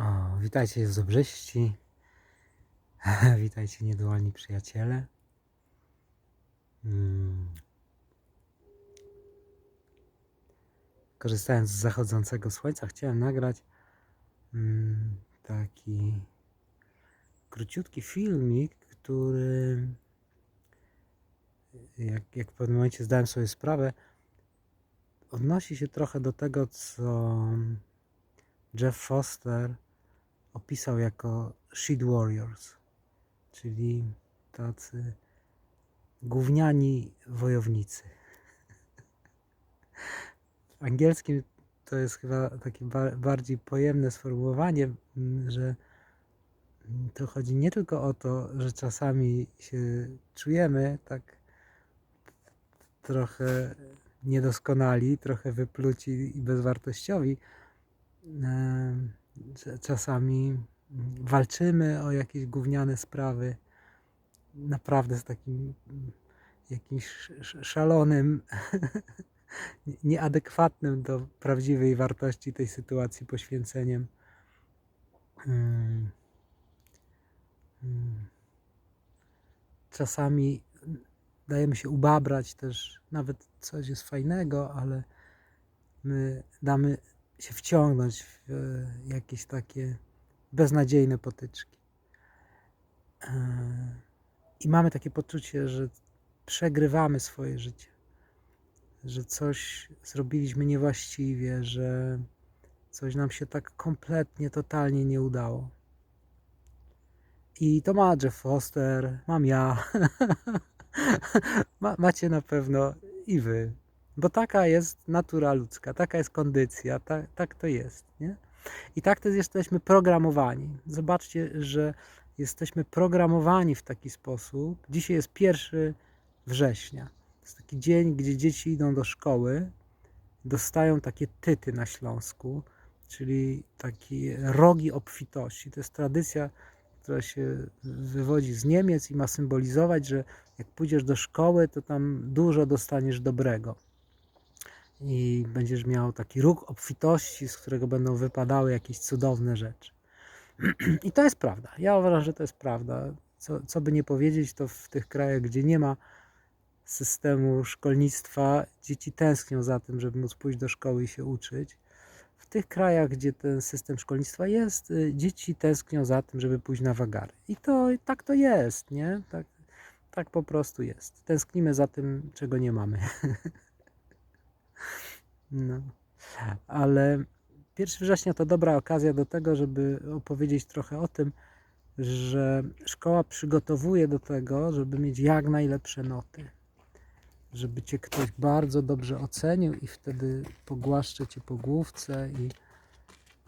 O, witajcie z Dobrześci. witajcie niedualni przyjaciele. Mm. Korzystając z zachodzącego słońca, chciałem nagrać mm, taki króciutki filmik, który jak, jak w pewnym momencie zdałem sobie sprawę, odnosi się trochę do tego, co Jeff Foster opisał jako Sheet Warriors, czyli tacy gówniani wojownicy. W angielskim to jest chyba takie ba- bardziej pojemne sformułowanie, że to chodzi nie tylko o to, że czasami się czujemy tak trochę niedoskonali, trochę wypluci i bezwartościowi, czasami walczymy o jakieś gówniane sprawy naprawdę z takim mm, jakimś sz- szalonym, nie- nieadekwatnym do prawdziwej wartości tej sytuacji poświęceniem. Mm. Mm. Czasami dajemy się ubabrać też, nawet coś jest fajnego, ale my damy się wciągnąć w e, jakieś takie beznadziejne potyczki. E, I mamy takie poczucie, że przegrywamy swoje życie, że coś zrobiliśmy niewłaściwie, że coś nam się tak kompletnie, totalnie nie udało. I to ma Jeff Foster, mam ja, ma, macie na pewno i wy. Bo taka jest natura ludzka, taka jest kondycja, tak, tak to jest. Nie? I tak też jesteśmy programowani. Zobaczcie, że jesteśmy programowani w taki sposób. Dzisiaj jest 1 września. To jest taki dzień, gdzie dzieci idą do szkoły, dostają takie tyty na Śląsku, czyli takie rogi obfitości. To jest tradycja, która się wywodzi z Niemiec i ma symbolizować, że jak pójdziesz do szkoły, to tam dużo dostaniesz dobrego. I będziesz miał taki róg obfitości, z którego będą wypadały jakieś cudowne rzeczy. I to jest prawda. Ja uważam, że to jest prawda. Co, co by nie powiedzieć, to w tych krajach, gdzie nie ma systemu szkolnictwa, dzieci tęsknią za tym, żeby móc pójść do szkoły i się uczyć. W tych krajach, gdzie ten system szkolnictwa jest, y, dzieci tęsknią za tym, żeby pójść na wagary. I to tak to jest, nie? Tak, tak po prostu jest. Tęsknimy za tym, czego nie mamy. No. Ale 1 września to dobra okazja do tego, żeby opowiedzieć trochę o tym, że szkoła przygotowuje do tego, żeby mieć jak najlepsze noty. Żeby cię ktoś bardzo dobrze ocenił i wtedy pogłaszcze cię po główce i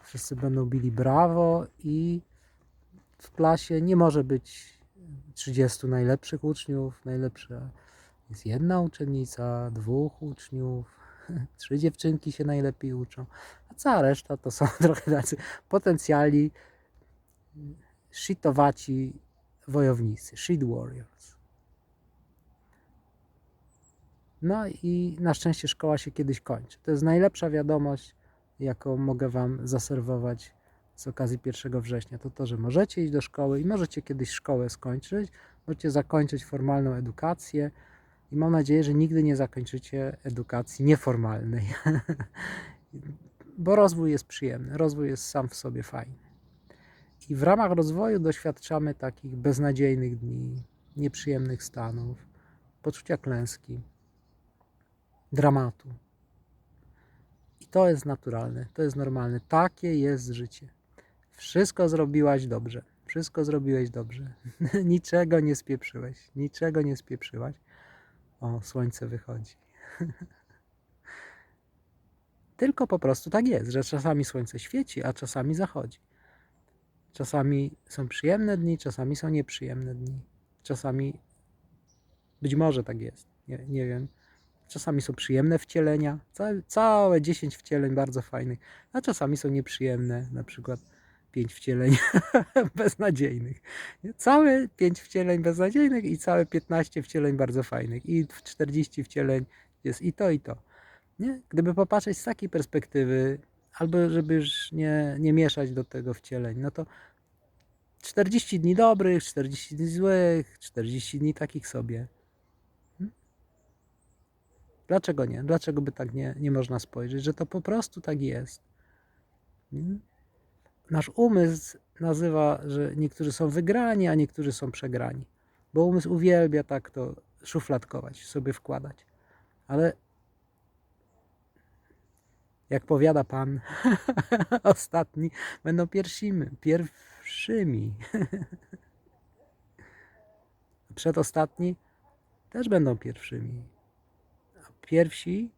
wszyscy będą bili brawo i w klasie nie może być 30 najlepszych uczniów, najlepsza jest jedna uczennica, dwóch uczniów, trzy dziewczynki się najlepiej uczą, a cała reszta to są trochę tacy potencjali shitowaci wojownicy, shit warriors. No i na szczęście szkoła się kiedyś kończy. To jest najlepsza wiadomość, jaką mogę Wam zaserwować z okazji 1 września. To to, że możecie iść do szkoły i możecie kiedyś szkołę skończyć, możecie zakończyć formalną edukację i mam nadzieję, że nigdy nie zakończycie edukacji nieformalnej. Bo rozwój jest przyjemny, rozwój jest sam w sobie fajny. I w ramach rozwoju doświadczamy takich beznadziejnych dni, nieprzyjemnych stanów, poczucia klęski, dramatu. I to jest naturalne, to jest normalne. Takie jest życie. Wszystko zrobiłaś dobrze. Wszystko zrobiłeś dobrze. niczego nie spieprzyłeś. Niczego nie spieprzyłaś. O, słońce wychodzi. Tylko po prostu tak jest, że czasami słońce świeci, a czasami zachodzi. Czasami są przyjemne dni, czasami są nieprzyjemne dni. Czasami być może tak jest, nie, nie wiem. Czasami są przyjemne wcielenia, całe, całe 10 wcieleń bardzo fajnych, a czasami są nieprzyjemne, na przykład 5 wcieleń beznadziejnych. Całe 5 wcieleń beznadziejnych i całe 15 wcieleń bardzo fajnych. I w 40 wcieleń jest i to, i to. Nie? Gdyby popatrzeć z takiej perspektywy, albo żeby już nie, nie mieszać do tego wcieleń, no to 40 dni dobrych, 40 dni złych, 40 dni takich sobie. Hmm? Dlaczego nie? Dlaczego by tak nie, nie można spojrzeć? Że to po prostu tak jest. Nasz umysł nazywa, że niektórzy są wygrani, a niektórzy są przegrani. Bo umysł uwielbia tak to szufladkować, sobie wkładać. Ale jak powiada Pan, ostatni będą pierwszymi. pierwszymi. Przedostatni też będą pierwszymi. A pierwsi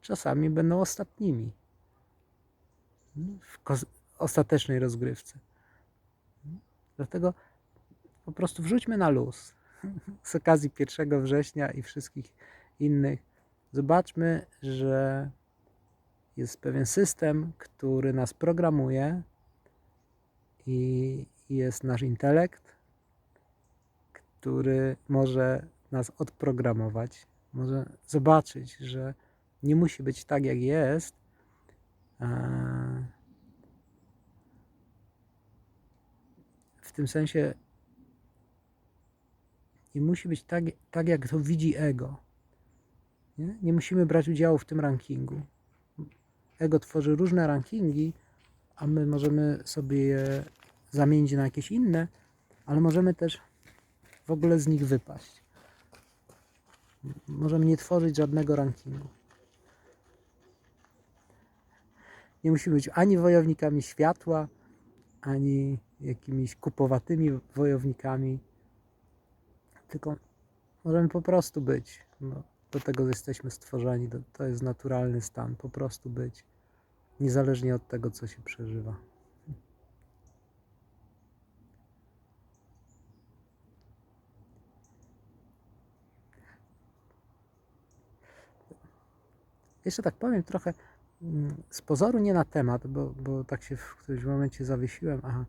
czasami będą ostatnimi. W kos- ostatecznej rozgrywce. Dlatego po prostu wrzućmy na luz z okazji 1 września i wszystkich innych. Zobaczmy, że jest pewien system, który nas programuje i jest nasz intelekt, który może nas odprogramować, może zobaczyć, że nie musi być tak, jak jest. A W tym sensie nie musi być tak, tak jak to widzi ego. Nie? nie musimy brać udziału w tym rankingu. Ego tworzy różne rankingi, a my możemy sobie je zamienić na jakieś inne, ale możemy też w ogóle z nich wypaść. Możemy nie tworzyć żadnego rankingu. Nie musimy być ani wojownikami światła, ani jakimiś kupowatymi wojownikami, tylko możemy po prostu być. No, do tego jesteśmy stworzeni, to, jest naturalny stan, po prostu być, niezależnie od tego, co się przeżywa. Jeszcze tak powiem trochę z pozoru nie na temat, bo, bo tak się w którymś momencie zawiesiłem. Aha,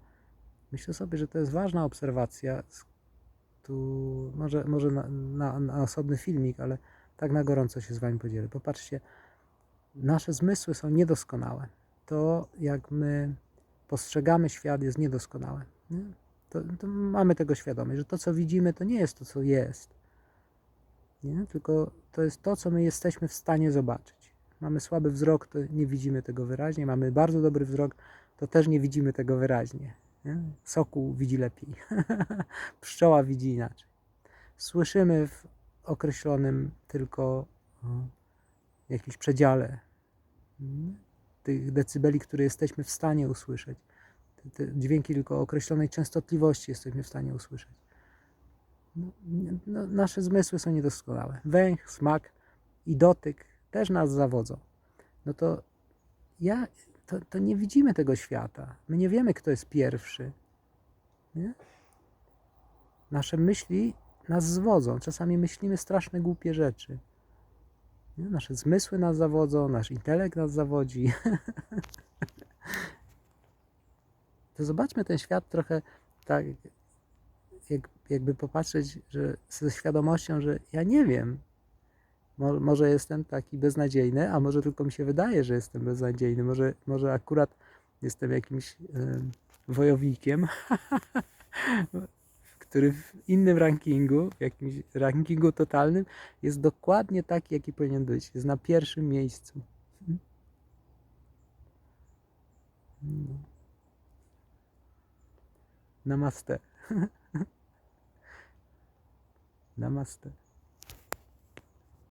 myślę sobie, że to jest ważna obserwacja. Tu może, może na, na, na osobny filmik, ale tak na gorąco się z Wami podzielę. Popatrzcie, nasze zmysły są niedoskonałe. To, jak my postrzegamy świat, jest niedoskonałe. Nie? To, to mamy tego świadomość, że to, co widzimy, to nie jest to, co jest. Nie? Tylko to jest to, co my jesteśmy w stanie zobaczyć. Mamy słaby wzrok, to nie widzimy tego wyraźnie. Mamy bardzo dobry wzrok, to też nie widzimy tego wyraźnie. Nie? Sokół widzi lepiej. Pszczoła widzi inaczej. Słyszymy w określonym tylko jakimś przedziale mm, tych decybeli, które jesteśmy w stanie usłyszeć. Te, te dźwięki tylko określonej częstotliwości jesteśmy w stanie usłyszeć. No, no, nasze zmysły są niedoskonałe. Węch, smak i dotyk też nas zawodzą. No to ja, to, to nie widzimy tego świata. My nie wiemy, kto jest pierwszy. Nie? Nasze myśli nas zwodzą. Czasami myślimy straszne głupie rzeczy. Nie? Nasze zmysły nas zawodzą, nasz intelekt nas zawodzi. to zobaczmy ten świat trochę tak, jak, jakby popatrzeć że ze świadomością, że ja nie wiem. Mo, może jestem taki beznadziejny, a może tylko mi się wydaje, że jestem beznadziejny. Może, może akurat jestem jakimś em, wojownikiem, który w innym rankingu, w jakimś rankingu totalnym, jest dokładnie taki, jaki powinien być. Jest na pierwszym miejscu. No. Namaste. Namaste.